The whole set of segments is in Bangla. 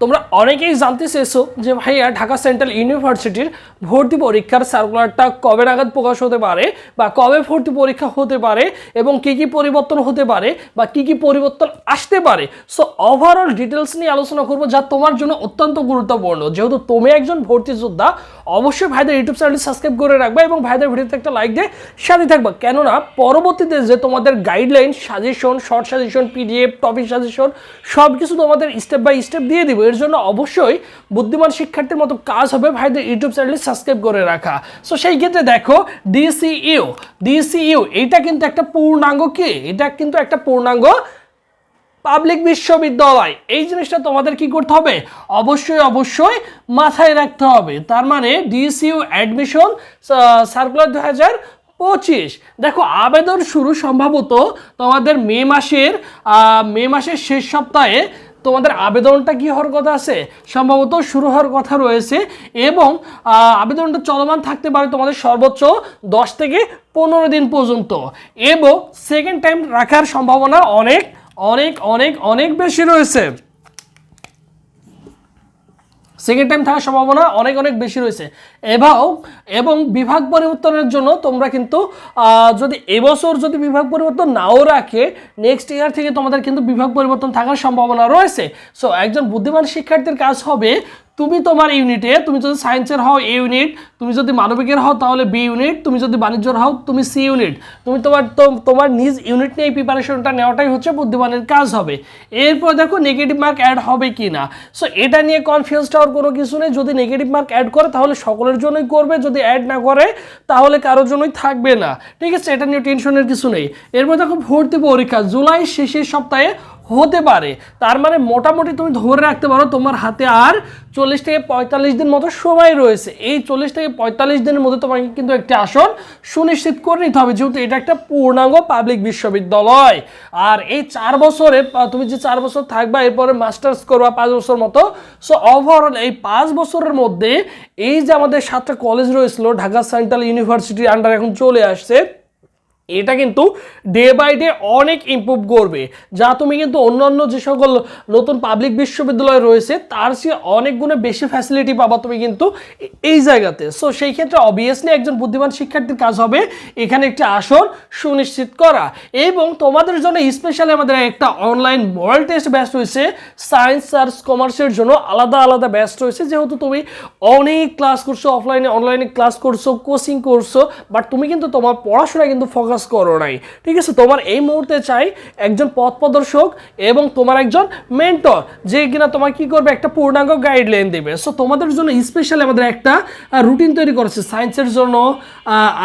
তোমরা অনেকেই জানতে চেয়েছো যে ভাইয়া ঢাকা সেন্ট্রাল ইউনিভার্সিটির ভর্তি পরীক্ষার সার্কুলারটা কবে নাগাদ প্রকাশ হতে পারে বা কবে ভর্তি পরীক্ষা হতে পারে এবং কি কি পরিবর্তন হতে পারে বা কি কি পরিবর্তন আসতে পারে। সো ওভারঅল ডিটেলস নিয়ে আলোচনা করব যা তোমার জন্য অত্যন্ত গুরুত্বপূর্ণ। যেহেতু তুমি একজন ভর্তি যোদ্ধা, অবশ্যই ভাইদের ইউটিউব চ্যানেলটি সাবস্ক্রাইব করে রাখবে এবং ভাইদের ভিডিওতে একটা লাইক দিয়ে সাথে থাকবে। কেননা, পরবর্তীতে যে তোমাদের guideline suggestion short suggestion PDF topic suggestion সব কিছু তোমাদের স্টেপ বাই স্টেপ দিয়ে দিব। এর জন্য অবশ্যই বুদ্ধিমান শিক্ষার্থীর মতো কাজ হবে। ভাইদের ইউটিউব চ্যানেলে সাবস্ক্রাইব করে রাখা। সো সেই ক্ষেত্রে দেখো ডিসিইউ ডিসিইউ এটা কিন্তু একটা পূর্ণাঙ্গ কি? এটা কিন্তু একটা পূর্ণাঙ্গ পাবলিক বিশ্ববিদ্যালয়। এই জিনিসটা তোমাদের কি করতে হবে? অবশ্যই অবশ্যই মাথায় রাখতে হবে। তার মানে ডিসিউ অ্যাডমিশন সার্কুলার দু হাজার পঁচিশ। দেখো, আবেদন শুরু সম্ভবত তোমাদের মে মাসের মে মাসের শেষ সপ্তাহে তোমাদের আবেদনটা কি হওয়ার কথা আছে? সম্ভবত শুরু হওয়ার কথা রয়েছে এবং আবেদনটা চলমান থাকতে পারে তোমাদের সর্বোচ্চ দশ থেকে পনেরো দিন পর্যন্ত। এবং সেকেন্ড টাইম রাখার সম্ভাবনা অনেক অনেক অনেক অনেক বেশি রয়েছে। সেকেন্ড টাইম থাকার সম্ভাবনা অনেক অনেক বেশি রয়েছে। এবং এবং বিভাগ পরিবর্তনের জন্য তোমরা কিন্তু যদি এবছর যদি বিভাগ পরিবর্তন নাও রাখে নেক্সট ইয়ার থেকে তোমাদের কিন্তু বিভাগ পরিবর্তন থাকার সম্ভাবনা রয়েছে। সো একজন বুদ্ধিমান শিক্ষার্থীর কাজ হবে তুমি তোমার ইউনিটে তুমি যদি সায়েন্সের হও এ ইউনিট তুমি যদি মানবিকের হও তাহলে বি ইউনিট তুমি যদি বাণিজ্যের হও তুমি সি ইউনিট তুমি তোমার তোমার নিজ ইউনিট নিয়ে এই প্রিপারেশনটা নেওয়াটাই হচ্ছে বুদ্ধিমানের কাজ হবে। এরপর দেখো নেগেটিভ মার্ক অ্যাড হবে কি না সো এটা নিয়ে কনফিউজ হওয়ার কোনো কিছু নেই। যদি নেগেটিভ মার্ক অ্যাড করে, তাহলে সকলের জন্যই করবে। যদি অ্যাড না করে, তাহলে কারোর জন্যই থাকবে না। ঠিক আছে? এটা নিয়ে টেনশনের কিছু নেই। এরপর দেখো ভর্তি পরীক্ষা। জুলাই শেষের সপ্তাহে হতে পারে। তার মানে মোটামুটি তুমি ধরে রাখতে পারো তোমার হাতে আর চল্লিশ থেকে পঁয়তাল্লিশ দিন মতো সময় রয়েছে। এই চল্লিশ থেকে পঁয়তাল্লিশ দিনের মধ্যে তোমাকে কিন্তু একটি আসন সুনিশ্চিত করে নিতে হবে, যেহেতু এটা একটা পূর্ণাঙ্গ পাবলিক বিশ্ববিদ্যালয়। আর এই চার বছরে তুমি যে চার বছর থাকবা, এরপরে মাস্টার্স করবা পাঁচ বছর মতো সো ওভারঅল এই পাঁচ বছরের মধ্যে এই যে আমাদের সাতটা কলেজ রয়েছিল, ঢাকা সেন্ট্রাল ইউনিভার্সিটির আন্ডার এখন চলে আসছে এটা কিন্তু ডে বাই ডে অনেক ইমপ্রুভ করবে। যা তুমি কিন্তু অন্যান্য যে সকল নতুন পাবলিক বিশ্ববিদ্যালয় রয়েছে, তার চেয়ে অনেক গুণে বেশি ফ্যাসিলিটি পাবা তুমি কিন্তু এই জায়গাতে। সো সেই ক্ষেত্রে অবভিয়াসলি একজন বুদ্ধিমান শিক্ষার্থীর কাজ হবে এখানে একটি আসর সুনিশ্চিত করা। এবং তোমাদের জন্য স্পেশালি আমাদের একটা অনলাইন মডেল টেস্ট ব্যাচ রয়েছে সায়েন্স আর্টস কমার্সের জন্য আলাদা আলাদা ব্যাচ রয়েছে। যেহেতু তুমি অনেক ক্লাস করছ অফলাইনে অনলাইনে ক্লাস করছ কোচিং করছ বাট তুমি কিন্তু তোমার পড়াশোনায় কিন্তু ফোকাস করো নাই। ঠিক আছে? তোমার এই মুহূর্তে চাই একজন পথ প্রদর্শক এবং তোমার একজন মেন্টর যে কিনা তোমার কি করবে? একটা পূর্ণাঙ্গ গাইডলাইন দেবে। সো তোমাদের জন্য স্পেশালি আমাদের একটা রুটিন তৈরি করেছে। সায়েন্সের জন্য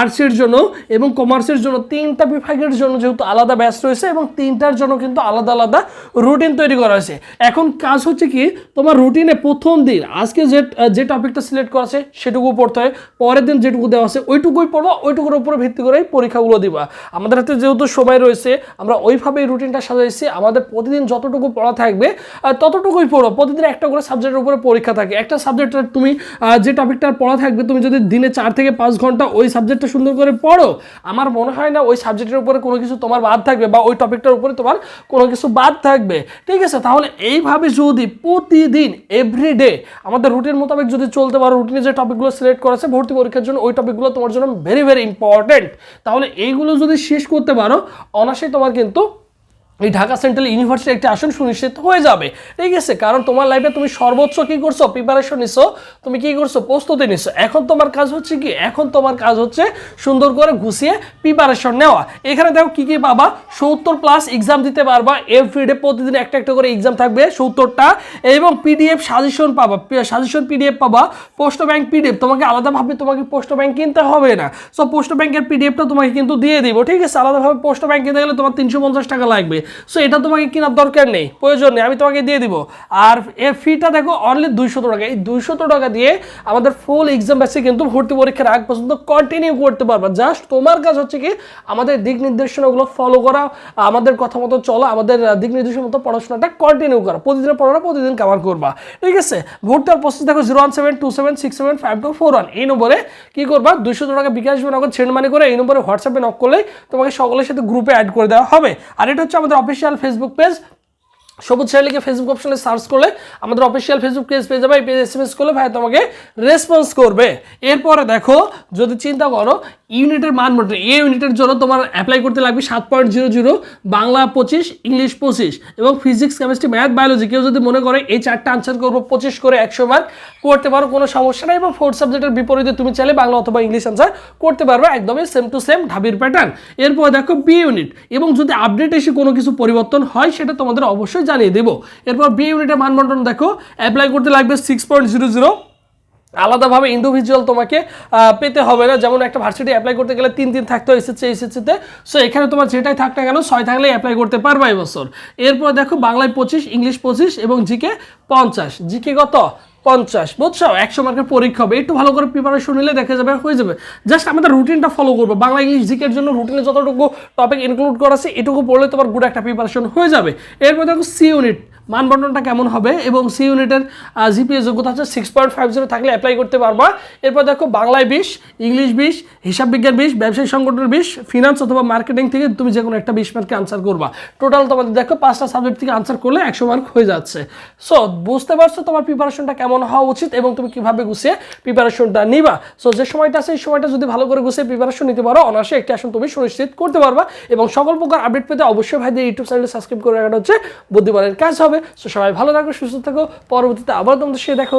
আর্টসের জন্য এবং কমার্সের জন্য তিনটা বিভাগের জন্য যেহেতু আলাদা ব্যাচ রয়েছে এবং তিনটার জন্য কিন্তু আলাদা আলাদা রুটিন তৈরি করা হয়েছে। এখন কাজ হচ্ছে কি? তোমার রুটিনে প্রথম দিন, আজকে যে যে টপিকটা সিলেক্ট করা আছে, সেটুকু পড়তে হয়। পরের দিন যেটুকু দেওয়া আছে, ওইটুকুই পড়বা, ওইটুকুর উপরে ভিত্তি করেই পরীক্ষাগুলো দিবা। আমাদের হাতে যেহেতু সময় রয়েছে, আমরা ওইভাবেই রুটিনটা সাজাইছি। আমাদের প্রতিদিন যতটুকু পড়া থাকবে ততটুকুই পড়ো। প্রতিদিন একটা করে সাবজেক্টের উপরে পরীক্ষা থাকে। একটা সাবজেক্টের তুমি যে টপিকটার পড়া থাকবে, তুমি যদি দিনে চার থেকে পাঁচ ঘণ্টা ওই সাবজেক্টটা সুন্দর করে পড়ো, আমার মনে হয় না ওই সাবজেক্টের উপরে কোনো কিছু তোমার বাদ থাকবে বা ওই টপিকটার উপরে তোমার কোনো কিছু বাদ থাকবে। ঠিক আছে? তাহলে এইভাবে যদি প্রতিদিন এভরিডে আমাদের রুটিন মোতাবেক যদি চলতে পারো রুটিনে যে টপিকগুলো সিলেক্ট করেছে ভর্তি পরীক্ষার জন্য ওই টপিকগুলো তোমার জন্য ভেরি ভেরি ইম্পর্টেন্ট তাহলে এইগুলো যদি শেষ করতে পারো অনায়াসেই তোমার কিন্তু এই ঢাকা সেন্ট্রাল ইউনিভার্সিটি একটি আসন সুনিশ্চিত হয়ে যাবে। ঠিক আছে, কারণ তোমার লাইফে তুমি সর্বোচ্চ কি করছ? প্রিপারেশন নিছো। তুমি কি করছ? প্রস্তুতি নিছো। এখন তোমার কাজ হচ্ছে কি? এখন তোমার কাজ হচ্ছে সুন্দর করে গুছিয়ে প্রিপারেশন নেওয়া। এখানে দেখো কি কি পাবা? সত্তর প্লাস এক্সাম দিতে পারবা। এভরিডে প্রতিদিন একটা একটা করে এক্সাম থাকবে সত্তরটা। এবং পিডিএফ সাজেশন পাবা। সাজেশন পিডিএফ পাবা। পোস্ট ব্যাংক পিডিএফ তোমাকে আলাদাভাবে তোমাকে পোস্ট ব্যাংক কিনতে হবে না। সো পোস্ট ব্যাংকের পিডিএফটা তোমাকে কিন্তু দিয়ে দিব। ঠিক আছে, আলাদাভাবে পোস্ট ব্যাংক কিনতে গেলে তোমার তিনশো পঞ্চাশ টাকা লাগবে। সো এটা তোমাকে কেনার দরকার নেই, প্রয়োজন নেই, আমি তোমাকে দিয়ে দিব। আর এর ফিটা দেখো অনলি দুইশত টাকা। এই দুইশত টাকা দিয়ে আমাদের ফুল এক্সাম ব্যাচে কিন্তু ভর্তি পরীক্ষার আগ পর্যন্ত কন্টিনিউ করতে পারবা। জাস্ট তোমার কাজ হচ্ছে কি, আমাদের দিক নির্দেশনাগুলো ফলো করা, আমাদের কথা মতো চলা, আমাদের দিক নির্দেশনা মতো পড়াশোনাটা কন্টিনিউ করা। প্রতিদিনের পড়াটা প্রতিদিন কভার করবা। ঠিক আছে? ভর্তির প্রসেস দেখো zero one seven two seven six seven five two four one এই নম্বরে কি করবা? দুইশো টাকা বিকাশ নগদ সেন্ড মানি করে এই নম্বরে হোয়াটসঅ্যাপে নক করলেই তোমাকে সকলের সাথে গ্রুপে অ্যাড করে দেওয়া হবে। আর এটা হচ্ছে আমাদের অফিসিয়াল ফেসবুক পেজ সবুজ শালিকে ফেসবুক অপশনে সার্চ করলে আমাদের অফিসিয়াল ফেসবুক পেজ পেয়ে যাবে, এই পেজ এস এম এস করলে ভাই তোমাকে রেসপন্স করবে। এরপরে দেখো, যদি চিন্তা করো, ইউনিটের মান মতো এই ইউনিটের জন্য তোমার অ্যাপ্লাই করতে লাগবে সাত পয়েন্ট জিরো জিরো, বাংলা পঁচিশ, ইংলিশ পঁচিশ এবং ফিজিক্স কেমিস্ট্রি ম্যাথ বায়োলজি কেউ যদি মনে করে এই চারটা আনসার করব, পঁচিশ করে একশো মার্ক করতে পারো, কোনো সমস্যা নেই এবং ফোর্থ সাবজেক্টের বিপরীতে তুমি চাইলে বাংলা অথবা ইংলিশ আনসার করতে পারবে, একদমই সেম টু সেম ঢাবির প্যাটার্ন এরপর দেখো বি ইউনিট এবং যদি আপডেট এসে কোনো কিছু পরিবর্তন হয়, সেটা তোমাদের অবশ্যই জানিয়ে দেবো। এরপর বি ইউনিটের মানবন্টন দেখো। অ্যাপ্লাই করতে লাগবে সিক্স পয়েন্ট জিরো জিরো আলাদাভাবে ইন্ডিভিজুয়াল তোমাকে পেতে হবে না। যেমন একটা ভার্সিটি অ্যাপ্লাই করতে গেলে তিন দিন থাকতে এসেছে এসেছেতে সো এখানে তোমার যেটাই থাক না কেন, ছয় থাকলেই অ্যাপ্লাই করতে পারবা এবছর এরপর দেখো বাংলায় পঁচিশ, ইংলিশ পঁচিশ এবং জিকে পঞ্চাশ। জিকে কত? পঞ্চাশ। বুঝছ একশো মার্কের পরীক্ষা হবে। একটু ভালো করে প্রিপারেশন নিলে দেখা যাবে, হয়ে যাবে। জাস্ট আমাদের রুটিনটা ফলো করব। বাংলা ইংলিশ জিকের জন্য রুটিনে যতটুকু টপিক ইনক্লুড করা আছে, এটুকু পড়লে তোমার গুড একটা প্রিপারেশন হয়ে যাবে। এরপর দেখো সি ইউনিট মানবন্টনটা কেমন হবে এবং সি ইউনিটের জিপিএ যোগ্যতা হচ্ছে সিক্স পয়েন্ট ফাইভ জিরো থাকলে অ্যাপ্লাই করতে পারবা। এরপর দেখো বাংলায় বিশ ইংলিশ বিশ হিসাব বিজ্ঞান বিশ ব্যবসায়ী সংগঠনের বিশ ফিনান্স অথবা মার্কেটিং থেকে তুমি যে কোনো একটা বিশ মার্কে আনসার করবা। টোটাল তোমাদের দেখো পাঁচটা সাবজেক্ট থেকে আনসার করলে একশো মার্ক হয়ে যাচ্ছে। সো বুঝতে পারছ তোমার প্রিপারেশনটা কেমন হওয়া উচিত এবং তুমি কীভাবে গুছিয়ে প্রিপারেশনটা নিবা? সো যে সময়টা আছে, এই সময়টা যদি ভালো করে গুছিয়ে প্রিপারেশন নিতে পারো, অনায়াসে একটি আসন তুমি সুনিশ্চিত করতে পারবা এবং সকল প্রকার আপডেট পেতে অবশ্যই ভাইদের ইউটিউব চ্যানেল সাবস্ক্রাইব করে রাখাটা হচ্ছে বুদ্ধিমানের কাজ হবে। সো সবাই ভালো থাকো সুস্থ থাকো। পরবর্তীতে আবার তোমাদের সে দেখো